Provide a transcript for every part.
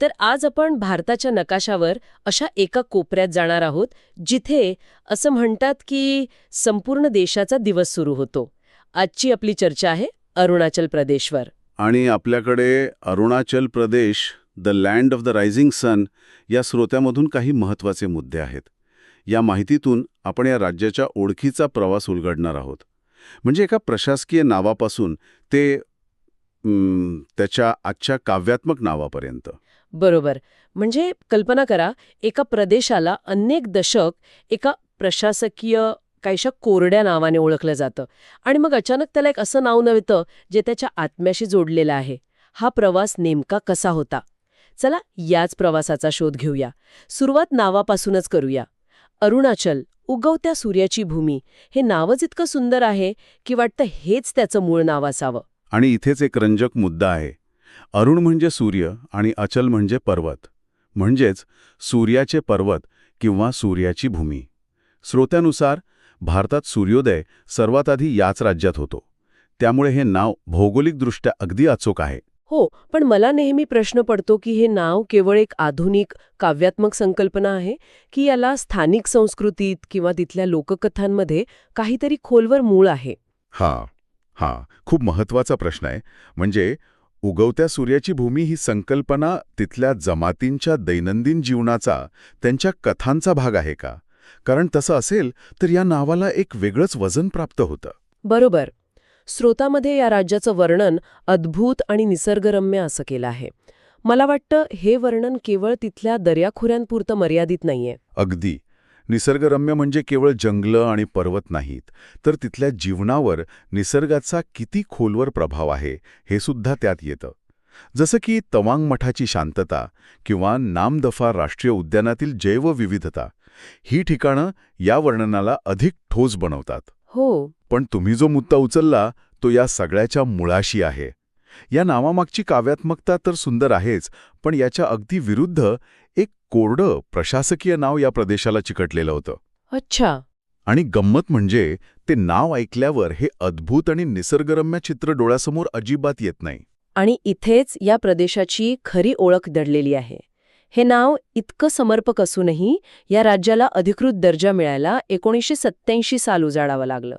तर आज आपण भारताच्या नकाशावर अशा एका कोपऱ्यात जाणार आहोत जिथे असं म्हणतात की संपूर्ण देशाचा दिवस सुरू होतो. आजची आपली चर्चा आहे अरुणाचल प्रदेशवर. आणि आपल्याकडे Arunachal Pradesh the land of the rising sun या श्रोत्यामधून काही महत्त्वाचे मुद्दे आहेत. या माहितीतून आपण या राज्याच्या ओळखीचा प्रवास उलगडणार आहोत. म्हणजे एका प्रशासकीय नावापासून ते त्याच्या आजच्या काव्यात्मक नावापर्यंत. बरोबर. म्हणजे कल्पना करा एका प्रदेशाला अनेक दशक एका प्रशासकीय काहीशा कोरड्या नावाने ओळखलं जातं. आणि मग अचानक त्याला एक असं नाव नव्हतं जे त्याच्या आत्म्याशी जोडलेलं आहे. हा प्रवास नेमका कसा होता? चला याच प्रवासाचा शोध घेऊया. सुरुवात नावापासूनच करूया. अरुणाचल उगवत्या सूर्याची भूमी. हे नावच इतकं सुंदर आहे की वाटतं हेच त्याचं मूळ नाव असावं. आणि इथेच एक रंजक मुद्दा आहे. अरुण म्हणजे सूर्य आणि अचल म्हणजे पर्वत. म्हणजेच सूर्याचे पर्वत किंवा सूर्याची भूमी. श्रोत्यानुसार भारतात सूर्योदय सर्वात आधी याच राज्यात होतो. त्यामुळे हे नाव भौगोलिकदृष्ट्या अगदी अचूक आहे. हो पण मला नेहमी प्रश्न पडतो की हे नाव केवळ एक आधुनिक काव्यात्मक संकल्पना आहे? की याला स्थानिक संस्कृतीत किंवा तिथल्या लोककथांमध्ये काहीतरी खोलवर मूळ आहे? हा. हा खूप महत्त्वाचा प्रश्न आहे. म्हणजे उगवत्या सूर्याची भूमी ही संकल्पना तिथल्या जमातींच्या दैनंदिन जीवनाचा त्यांच्या कथांचा भाग आहे का? कारण तसं असेल तर या नावाला एक वेगळंच वजन प्राप्त होतं. बरोबर. स्रोतामध्ये या राज्याचं वर्णन अद्भुत आणि निसर्गरम्य असं केलं आहे. मला वाटतं हे वर्णन केवळ तिथल्या दर्याखोऱ्यांपुरतं मर्यादित नाहीये. अगदी. निसर्गरम्य म्हणजे केवळ जंगलं आणि पर्वत नाहीत तर तिथल्या जीवनावर निसर्गाचा किती खोलवर प्रभाव आहे हे सुद्धा त्यात येतं. जसं की तवांग मठाची शांतता किंवा नामदफा राष्ट्रीय उद्यानातील जैवविविधता ही ठिकाणं या वर्णनाला अधिक ठोस बनवतात. हो. पण तुम्ही जो मुद्दा उचलला तो या सगळ्याच्या मुळाशी आहे. या नावामागची काव्यात्मकता तर सुंदर आहेच पण याच्या अगदी विरुद्ध एक कोरडं प्रशासकीय नाव या प्रदेशाला चिकटलेलं होतं. अच्छा. आणि गंमत म्हणजे ते नाव ऐकल्यावर हे अद्भुत आणि निसर्गरम्य चित्र डोळ्यासमोर अजिबात येत नाही. आणि इथेच या प्रदेशाची खरी ओळख दडलेली आहे. हे नाव इतकं समर्पक असूनही या राज्याला अधिकृत दर्जा मिळायला एकोणीसशे सत्त्याऐंशी साल उजाडावं लागलं.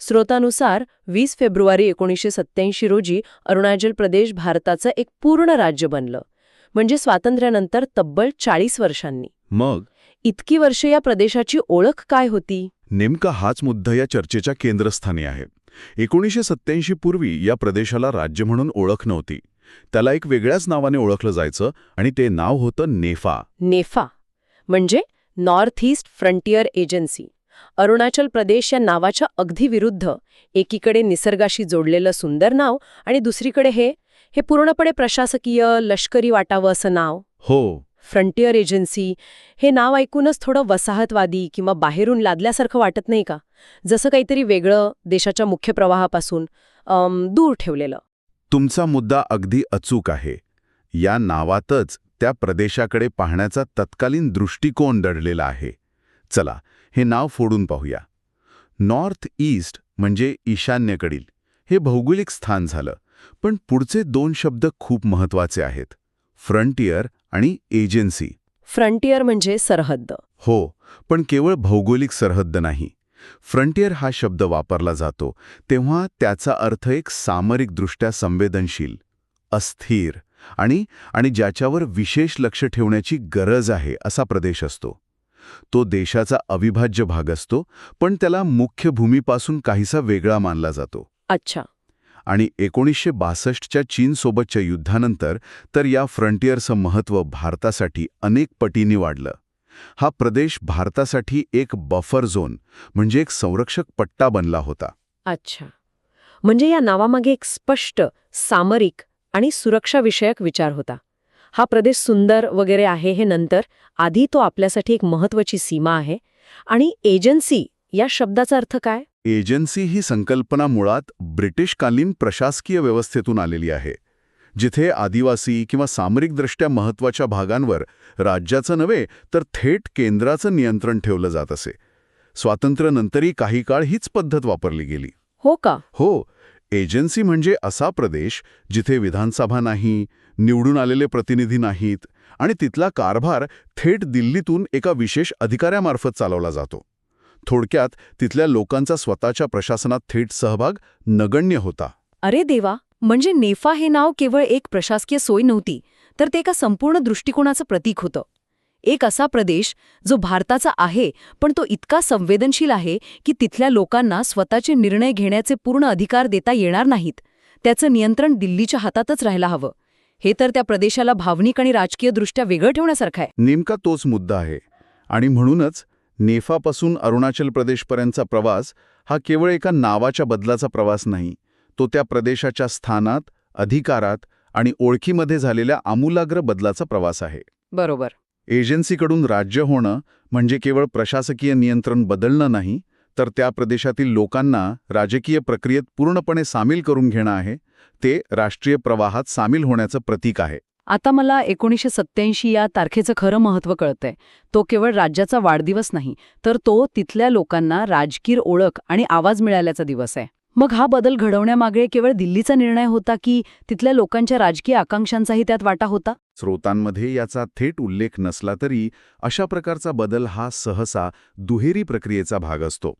स्रोतानुसार वीस फेब्रुवारी एकोणीसशे सत्त्याऐंशी रोजी अरुणाचल प्रदेश भारताचं एक पूर्ण राज्य बनलं. म्हणजे स्वातंत्र्यानंतर तब्बल चाळीस वर्षांनी. मग? इतकी वर्ष या प्रदेशाची ओळख काय होती? नेमका हाच मुद्दा या चर्चेच्या केंद्रस्थानी आहे. एकोणीसशे सत्त्याऐंशी पूर्वी या प्रदेशाला राज्य म्हणून ओळख नव्हती. त्याला एक वेगळ्याच नावाने ओळखलं जायचं आणि ते नाव होतं नेफा. नेफा. म्हणजे north east frontier agency. Arunachal Pradesh या नावाच्या अगदी विरुद्ध एकीकडे निसर्गाशी जोडलेलं सुंदर नाव आणि दुसरीकडे हे हे पूर्णपणे प्रशासकीय लष्करी वाटावं असं नाव. हो. फ्रंटियर एजन्सी हे नाव ऐकूनच थोडं वसाहतवादी किंवा बाहेरून लादल्यासारखं वाटत नाही का? जसं काहीतरी वेगळं देशाच्या मुख्य प्रवाहापासून दूर ठेवलेलं. तुमचा मुद्दा अगदी अचूक आहे. या नावातच त्या प्रदेशाकडे पाहण्याचा तत्कालीन दृष्टिकोन दडलेला आहे. चला हे नाव फोडून पाहूया. नॉर्थ ईस्ट म्हणजे ईशान्येकडील. हे भौगोलिक स्थान झालं. पण पुढचे दोन शब्द खूप महत्त्वाचे आहेत. फ्रंटियर आणि एजन्सी. फ्रंटियर म्हणजे सरहद्द. हो पण केवळ भौगोलिक सरहद्द नाही. फ्रंटियर हा शब्द वापरला जातो तेव्हा त्याचा अर्थ एक सामरिकदृष्ट्या संवेदनशील अस्थिर आणि आणि ज्याच्यावर विशेष लक्ष ठेवण्याची गरज आहे असा प्रदेश असतो. तो देशाचा अविभाज्य भाग असतो पण त्याला मुख्य भूमीपासून काहीसा वेगळा मानला जातो. अच्छा. आणि एकोणीसशे बासष्टच्या चीनसोबतच्या युद्धानंतर तर या फ्रंटियरचं महत्त्व भारतासाठी अनेक पटींनी वाढलं. हा प्रदेश भारतासाठी एक बफर झोन म्हणजे एक संरक्षक पट्टा बनला होता. अच्छा. म्हणजे या नावामागे एक स्पष्ट सामरिक आणि सुरक्षाविषयक विचार होता. हा प्रदेश सुंदर वगैरे आहे हे नंतर आधी तो आपल्यासाठी एक महत्वाची सीमा आहे. आणि एजन्सी या शब्दाचा अर्थ काय? एजन्सी ही संकल्पना मुळात ब्रिटिशकालीन प्रशासकीय व्यवस्थेतून आलेली आहे जिथे आदिवासी किंवा सामरिकदृष्ट्या महत्त्वाच्या भागांवर राज्याचं नव्हे तर थेट केंद्राचं नियंत्रण ठेवलं जात असे. स्वातंत्र्यानंतरही काही काळ हीच पद्धत वापरली गेली. हो का? हो एजन्सी म्हणजे असा प्रदेश जिथे विधानसभा नाही निवडून आलेले प्रतिनिधी नाहीत आणि तिथला कारभार थेट दिल्लीतून एका विशेष अधिकाऱ्यामार्फत चालवला जातो. थोडक्यात तिथल्या लोकांचा स्वतःच्या प्रशासनात थेट सहभाग नगण्य होता. अरे देवा म्हणजे नेफा हे नाव केवळ एक प्रशासकीय सोय नव्हती तर ते एका संपूर्ण दृष्टिकोनाचं प्रतीक होतं. एक असा प्रदेश जो भारताचा आहे पण तो इतका संवेदनशील आहे की तिथल्या लोकांना स्वतःचे निर्णय घेण्याचे पूर्ण अधिकार देता येणार नाहीत. त्याचं नियंत्रण दिल्लीच्या हातातच राहायला हवं. हे तर त्या प्रदेशाला भावनिक आणि राजकीयदृष्ट्या वेगळं ठेवण्यासारखं आहे. नेमका तोच मुद्दा आहे. आणि म्हणूनच नेफापासून अरुणाचल प्रदेशपर्यंतचा प्रवास हा केवळ एका नावाच्या बदलाचा प्रवास नाही तो त्या प्रदेशाच्या स्थानात अधिकारात आणि ओळखीमध्ये झालेल्या आमूलाग्र बदलाचा प्रवास आहे. बरोबर. एजन्सीकडून राज्य होणं म्हणजे केवळ प्रशासकीय नियंत्रण बदलणं नाही तर त्या प्रदेशातील लोकांना राजकीय प्रक्रियेत पूर्णपणे सामील करून घेणं आहे ते राष्ट्रीय प्रवाहात सामील होण्याचं प्रतीक आहे. आता मला एकोणीसशे सत्त्याऐंशी या तारखेचं खरं महत्त्व कळतंय. तो केवळ राज्याचा वाढदिवस नाही तर तो तिथल्या लोकांना राजकीय ओळख आणि आवाज मिळाल्याचा दिवस आहे. मग हा बदल घडवण्यामागे केवळ दिल्लीचा निर्णय होता की तिथल्या लोकांच्या राजकीय आकांक्षांचाही त्यात वाटा होता? स्रोतांमध्ये याचा थेट उल्लेख नसला तरी अशा प्रकारचा बदल हा सहसा दुहेरी प्रक्रियेचा भाग असतो.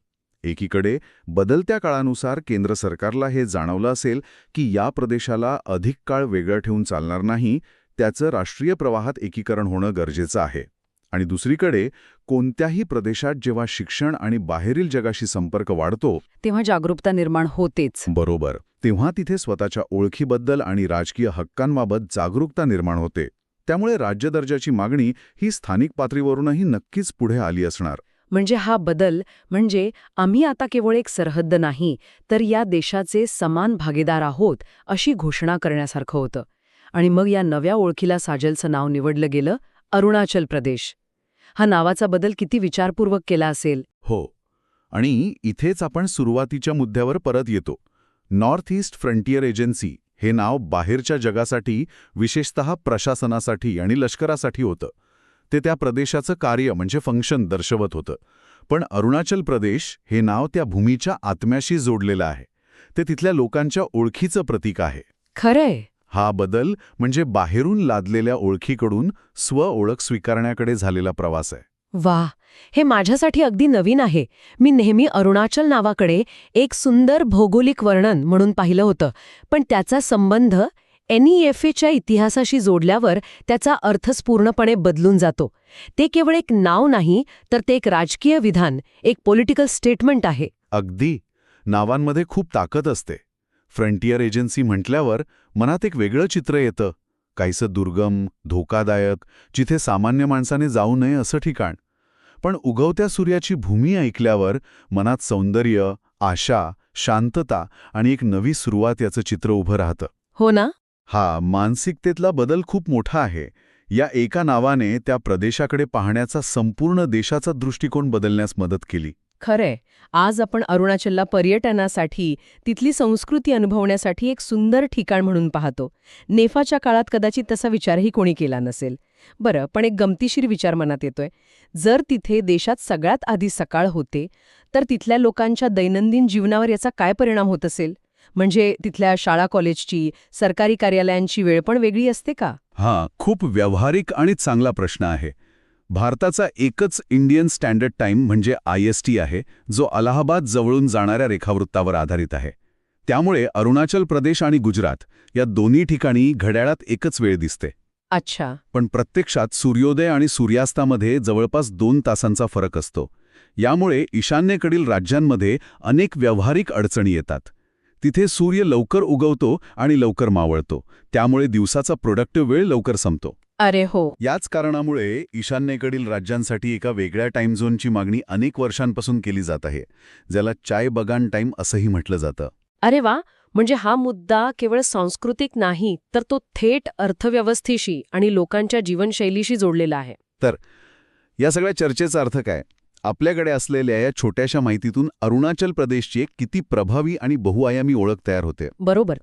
एकीकडे बदलत्या काळानुसार केंद्र सरकारला हे जाणवलं असेल की या प्रदेशाला अधिक काळ वेगळं ठेवून चालणार नाही त्याचं राष्ट्रीय प्रवाहात एकीकरण होणं गरजेचं आहे. आणि दुसरीकडे कोणत्याही प्रदेशात जेव्हा शिक्षण आणि बाहेरील जगाशी संपर्क वाढतो तेव्हा जागरूकता निर्माण होतेच. बरोबर. तेव्हा तिथे स्वतःच्या ओळखीबद्दल आणि राजकीय हक्कांबाबत जागरूकता निर्माण होते. त्यामुळे राज्यदर्जाची मागणी ही स्थानिक पातळीवरूनही नक्कीच पुढे आली असणार. म्हणजे हा बदल म्हणजे आम्ही आता केवळ एक सरहद्द नाही तर या देशाचे समान भागीदार आहोत अशी घोषणा करण्यासारखं होतं. आणि मग या नव्या ओळखीला साजलचं नाव निवडलं गेलं अरुणाचल प्रदेश. हा नावाचा बदल किती विचारपूर्वक केला असेल? हो. आणि इथेच आपण सुरुवातीच्या मुद्द्यावर परत येतो. नॉर्थ ईस्ट फ्रंटियर एजन्सी हे नाव बाहेरच्या जगासाठी विशेषतः प्रशासनासाठी आणि लष्करासाठी होतं. ते त्या प्रदेशाचं कार्य म्हणजे फंक्शन दर्शवत होतं. पण अरुणाचल प्रदेश हे नाव त्या भूमीच्या आत्म्याशी जोडलेलं आहे. ते तिथल्या लोकांच्या ओळखीचं प्रतीक आहे. खरंय. हा बदल म्हणजे बाहेरून लादलेल्या ओळखीकडून स्व ओळख स्वीकारण्याकडे झालेला प्रवास आहे. वा हे माझ्यासाठी अगदी नवीन आहे. मी नेहमी अरुणाचल नावाकडे एक सुंदर भौगोलिक वर्णन म्हणून पाहिलं होतं पण त्याचा संबंध एनईएफएच्या इतिहासाशी जोडल्यावर त्याचा अर्थच पूर्णपणे बदलून जातो. ते केवळ एक नाव नाही तर ते एक राजकीय विधान एक पॉलिटिकल स्टेटमेंट आहे. अगदी. नावांमध्ये खूप ताकद असते. फ्रंटियर एजन्सी म्हटल्यावर मनात एक वेगळं चित्र येतं. काहीसं दुर्गम धोकादायक जिथे सामान्य माणसाने जाऊ नये असं ठिकाण. पण उगवत्या सूर्याची भूमी ऐकल्यावर मनात सौंदर्य आशा शांतता आणि एक नवी सुरुवात याचं चित्र उभं राहतं. हो ना? हा मानसिकतेतला बदल खूप मोठा आहे. या एका नावाने त्या प्रदेशाकडे पाहण्याचा संपूर्ण देशाचा दृष्टिकोन बदलण्यास मदत केली. खरंय. आज आपण अरुणाचलला पर्यटनासाठी तिथली संस्कृती अनुभवण्यासाठी एक सुंदर ठिकाण म्हणून पाहतो. नेफाच्या काळात कदाचित तसा विचारही कोणी केला नसेल. बरं पण एक गमतीशीर विचार मनात येतोय. जर तिथे देशात सगळ्यात आधी सकाळ होते तर तिथल्या लोकांच्या दैनंदिन जीवनावर याचा काय परिणाम होत असेल? म्हणजे तिथल्या शाळा कॉलेजची सरकारी कार्यालयांची वेळ पण वेगळी असते का? हा खूप व्यावहारिक आणि चांगला प्रश्न आहे. भारताचा एकच इंडियन स्टँडर्ड टाइम म्हणजे आय एस टी आहे जो अलाहाबाद जवळून जाणाऱ्या रेखावृत्तावर आधारित आहे. त्यामुळे अरुणाचल प्रदेश आणि गुजरात या दोन्ही ठिकाणी घड्याळात एकच वेळ दिसते. अच्छा. पण प्रत्यक्षात सूर्योदय आणि सूर्यास्तामध्ये जवळपास दोन तासांचा फरक असतो. यामुळे ईशान्येकडील राज्यांमध्ये अनेक व्यावहारिक अडचणी येतात. तिथे सूर्य लवकर उगवतो आणि लवकर मावळतो. त्यामुळे दिवसाचा प्रोडक्टिव्ह वेळ लवकर संपतो. अरे हो. याच कारणामुळे ईशान्येकडील राज्यांसाठी एका वेगळ्या टाइम झोनची मागणी अनेक वर्षांपासून केली जात आहे ज्याला चाय बगान टाइम असंही म्हटलं जातं. अरे वा! म्हणजे हा मुद्दा केवळ सांस्कृतिक नाही तर तो थेट अर्थव्यवस्थेशी आणि लोकांच्या जीवनशैलीशी जोडलेला आहे. या सगळ्या चर्चेचा अर्थ काय? आपल्याकडे असलेल्या या छोट्याशा माहितीतून अरुणाचल प्रदेशची एक किती प्रभावी आणि बहुआयामी ओळख तयार होते. बरोबर.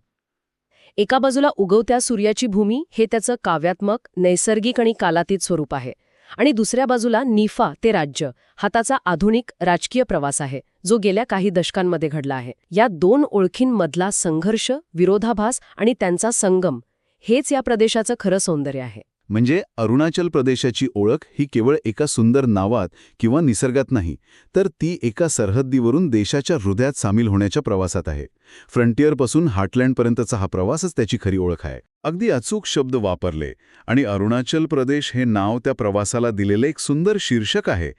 एका बाजूला उगवत्या सूर्याची भूमी हे त्याचं काव्यात्मक नैसर्गिक आणि कालातीत स्वरूप आहे. आणि दुसऱ्या बाजूला निफा ते राज्य हाताचा आधुनिक राजकीय प्रवास आहे जो गेल्या काही दशकांमध्ये घडला आहे. या दोन ओळखींमधला संघर्ष विरोधाभास आणि त्यांचा संगम हेच या प्रदेशाचं खरं सौंदर्य आहे. म्हणजे अरुणाचल प्रदेशाची ओळख ही केवळ एका सुंदर नावात किंवा निसर्गात नाही तर ती एका सरहद्दीवरून देशाच्या हृदयात सामील होण्याच्या प्रवासात आहे. फ्रंटियरपासून हार्टलँडपर्यंतचा हा प्रवासच त्याची खरी ओळख आहे. अगदी अचूक शब्द वापरले आणि अरुणाचल प्रदेश हे नाव त्या प्रवासाला दिलेले एक सुंदर शीर्षक आहे.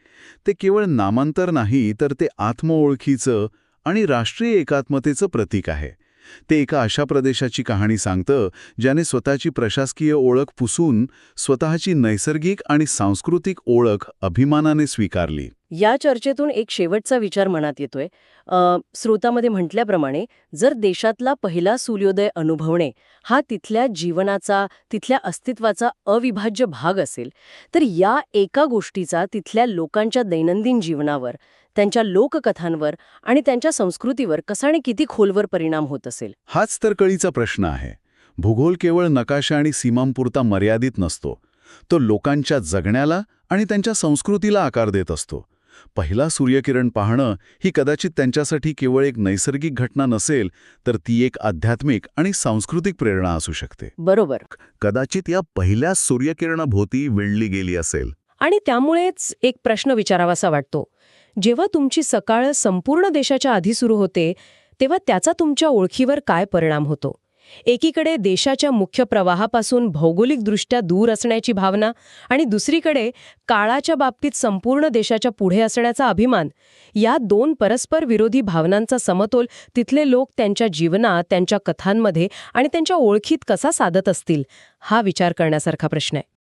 ते केवळ नामांतर नाही तर ते आत्मओळखीचं आणि राष्ट्रीय एकात्मतेचं प्रतीक आहे. ते एका अशा प्रदेशाची कहाणी सांगतं ज्याने स्वतःची प्रशासकीय ओळख पुसून स्वतःची नैसर्गिक आणि सांस्कृतिक ओळख अभिमानाने स्वीकारली. या चर्चेतून एक शेवटचा विचार मनात येतोय. स्रोतामध्ये म्हटल्याप्रमाणे जर देशातला पहिला सूर्योदय अनुभवणे हा तिथल्या जीवनाचा तिथल्या अस्तित्वाचा अविभाज्य भाग असेल तर या एका गोष्टीचा तिथल्या लोकांच्या दैनंदिन जीवनावर त्यांच्या लोककथांवर आणि त्यांच्या संस्कृतीवर कसा आणि किती खोलवर परिणाम होत असेल? हाच तर कळीचा प्रश्न आहे. भूगोल केवळ नकाशा आणि सीमांपुरता मर्यादित नसतो. तो लोकांच्या जगण्याला आणि त्यांच्या संस्कृतीला आकार देत असतो. पहिला सूर्यकिरण पाहणं ही कदाचित त्यांच्यासाठी केवळ एक नैसर्गिक घटना नसेल तर ती एक आध्यात्मिक आणि सांस्कृतिक प्रेरणा असू शकते. बरोबर. कदाचित या पहिल्या सूर्यकिरणाभोवती विणली गेली असेल. आणि त्यामुळेच एक प्रश्न विचारावासा वाटतो. जेव्हा तुमची सकाळ संपूर्ण देशाच्या आधी सुरू होते तेव्हा त्याचा तुमच्या ओळखीवर काय परिणाम होतो? एकीकडे देशाच्या मुख्य प्रवाहापासून भौगोलिकदृष्ट्या दूर असण्याची भावना आणि दुसरीकडे काळाच्या बाबतीत संपूर्ण देशाच्या पुढे असण्याचा अभिमान या दोन परस्पर विरोधी भावनांचा समतोल तिथले लोक त्यांच्या जीवनात त्यांच्या कथांमध्ये आणि त्यांच्या ओळखीत कसा साधत असतील हा विचार करण्यासारखा प्रश्न आहे.